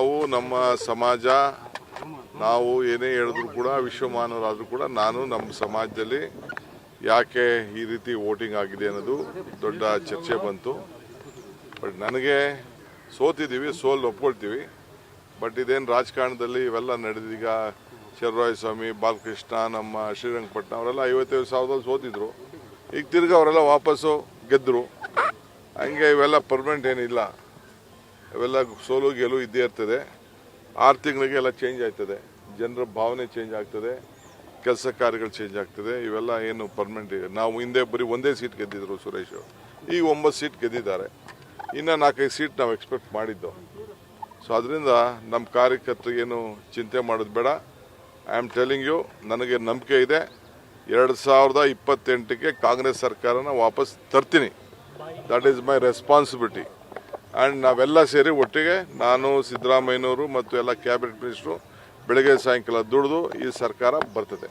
ನಾವು ನಮ್ಮ ಸಮಾಜ, ನಾವು ಏನೇ ಹೇಳಿದ್ರು ಕೂಡ ವಿಶ್ವಮಾನವರಾದರೂ ಕೂಡ ನಾನು ನಮ್ಮ ಸಮಾಜದಲ್ಲಿ ಯಾಕೆ ಈ ರೀತಿ ವೋಟಿಂಗ್ ಆಗಿದೆ ಅನ್ನೋದು ದೊಡ್ಡ ಚರ್ಚೆ ಬಂತು. ಬಟ್ ನನಗೆ ಸೋತಿದ್ದೀವಿ, ಸೋಲ್ ಒಪ್ಕೊಳ್ತೀವಿ. ಬಟ್ ಇದೇನು ರಾಜಕಾರಣದಲ್ಲಿ ಇವೆಲ್ಲ ನಡೆದೀಗ ಶರ್ರಾಯ ಸ್ವಾಮಿ, ಬಾಲಕೃಷ್ಣ, ನಮ್ಮ ಶ್ರೀರಂಗಪಟ್ಟಣ ಅವರೆಲ್ಲ ಐವತ್ತೈದು ಸಾವಿರದಲ್ಲಿ ಸೋತಿದ್ರು. ಈಗ ತಿರ್ಗಿ ಅವರೆಲ್ಲ ವಾಪಸ್ಸು ಗೆದ್ದರು ಹಂಗೆ ಇವೆಲ್ಲ ಪರ್ಮನೆಂಟ್ ಏನಿಲ್ಲ. ಇವೆಲ್ಲ ಸೋಲು ಗೆಲುವು ಇದ್ದೇ ಇರ್ತದೆ. ಆರು ತಿಂಗಳಿಗೆ ಎಲ್ಲ ಚೇಂಜ್ ಆಗ್ತದೆ. ಜನರ ಭಾವನೆ ಚೇಂಜ್ ಆಗ್ತದೆ. ಕೆಲಸ ಕಾರ್ಯಗಳು ಚೇಂಜ್ ಆಗ್ತದೆ. ಇವೆಲ್ಲ ಏನು ಪರ್ಮನೆಂಟ್ ನಾವು ಹಿಂದೆ ಬರೀ ಒಂದೇ ಸೀಟ್ ಗೆದ್ದಿದ್ರು ಸುರೇಶ್ ಈಗ ಒಂಬತ್ತು ಸೀಟ್ ಗೆದ್ದಿದ್ದಾರೆ. ಇನ್ನು ನಾಲ್ಕೈದು ಸೀಟ್ ನಾವು ಎಕ್ಸ್ಪೆಕ್ಟ್ ಮಾಡಿದ್ದು. ಸೊ ಅದರಿಂದ ನಮ್ಮ ಕಾರ್ಯಕರ್ತರಿಗೇನು ಚಿಂತೆ ಮಾಡೋದು ಬೇಡ. ಐ ಆಮ್ ಟೆಲಿಂಗ್ ಯು ನನಗೆ ನಂಬಿಕೆ ಇದೆ. ಎರಡು ಸಾವಿರದ ಇಪ್ಪತ್ತೆಂಟಕ್ಕೆ ಕಾಂಗ್ರೆಸ್ ಸರ್ಕಾರನ ವಾಪಸ್ ತರ್ತೀನಿ. That is my responsibility and ನಾವೆಲ್ಲ ಸೇರಿ ಒಟ್ಟಿಗೆ ನಾನು, ಸಿದ್ದರಾಮಯ್ಯನವರು ಮತ್ತು ಎಲ್ಲ ಕ್ಯಾಬಿನೆಟ್ ಮಿನಿಸ್ಟ್ರು ಬೆಳಗ್ಗೆ ಸಾಯಂಕಾಲ ದುಡಿದು ಈ ಸರ್ಕಾರ ಬರ್ತದೆ.